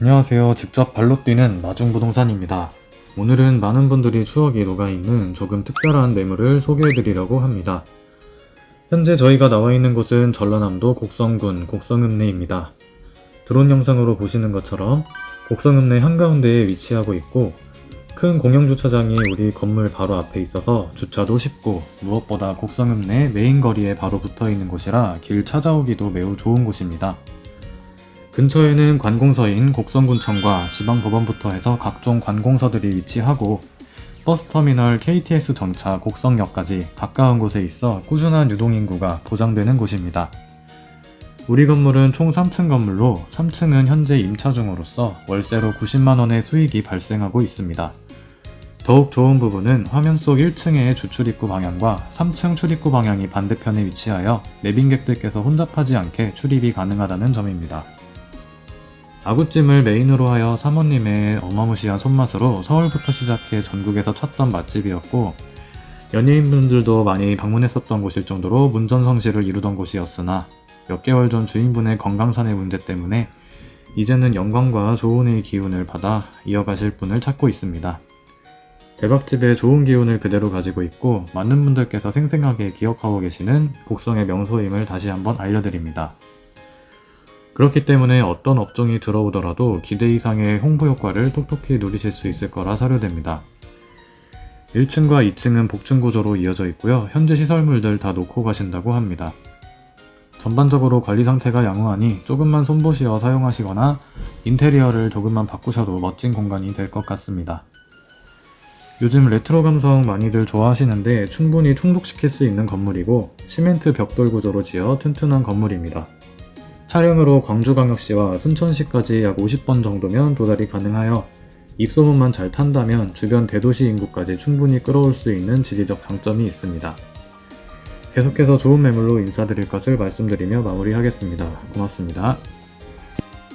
안녕하세요. 직접 발로 뛰는 마중 부동산입니다. 오늘은 많은 분들이 추억이 녹아있는 조금 특별한 매물을 소개해드리려고 합니다. 현재 저희가 나와 있는 곳은 전라남도 곡성군 곡성읍내입니다. 드론 영상으로 보시는 것처럼 곡성읍내 한가운데에 위치하고 있고 큰 공영주차장이 우리 건물 바로 앞에 있어서 주차도 쉽고 무엇보다 곡성읍내 메인 거리에 바로 붙어 있는 곳이라 길 찾아오기도 매우 좋은 곳입니다. 근처에는 관공서인 곡성군청과 지방법원부터 해서 각종 관공서들이 위치하고 버스터미널 KTX 정차 곡성역까지 가까운 곳에 있어 꾸준한 유동인구가 보장되는 곳입니다. 우리 건물은 총 3층 건물로 3층은 현재 임차 중으로서 월세로 90만원의 수익이 발생하고 있습니다. 더욱 좋은 부분은 화면 속 1층의 주출입구 방향과 3층 출입구 방향이 반대편에 위치하여 내빈객들께서 혼잡하지 않게 출입이 가능하다는 점입니다. 아구찜을 메인으로 하여 사모님의 어마무시한 손맛으로 서울부터 시작해 전국에서 찾던 맛집이었고 연예인분들도 많이 방문했었던 곳일 정도로 문전성시를 이루던 곳이었으나 몇 개월 전 주인분의 건강상의 문제 때문에 이제는 영광과 조은의 기운을 받아 이어가실 분을 찾고 있습니다. 대박집의 좋은 기운을 그대로 가지고 있고 많은 분들께서 생생하게 기억하고 계시는 곡성의 명소임을 다시 한번 알려드립니다. 그렇기 때문에 어떤 업종이 들어오더라도 기대 이상의 홍보 효과를 톡톡히 누리실 수 있을 거라 사료됩니다. 1층과 2층은 복층 구조로 이어져 있고요. 현재 시설물들 다 놓고 가신다고 합니다. 전반적으로 관리 상태가 양호하니 조금만 손보시어 사용하시거나 인테리어를 조금만 바꾸셔도 멋진 공간이 될 것 같습니다. 요즘 레트로 감성 많이들 좋아하시는데 충분히 충족시킬 수 있는 건물이고 시멘트 벽돌 구조로 지어 튼튼한 건물입니다. 차량으로 광주광역시와 순천시까지 약 50번 정도면 도달이 가능하여 입소문만 잘 탄다면 주변 대도시 인구까지 충분히 끌어올 수 있는 지리적 장점이 있습니다. 계속해서 좋은 매물로 인사드릴 것을 말씀드리며 마무리하겠습니다. 고맙습니다.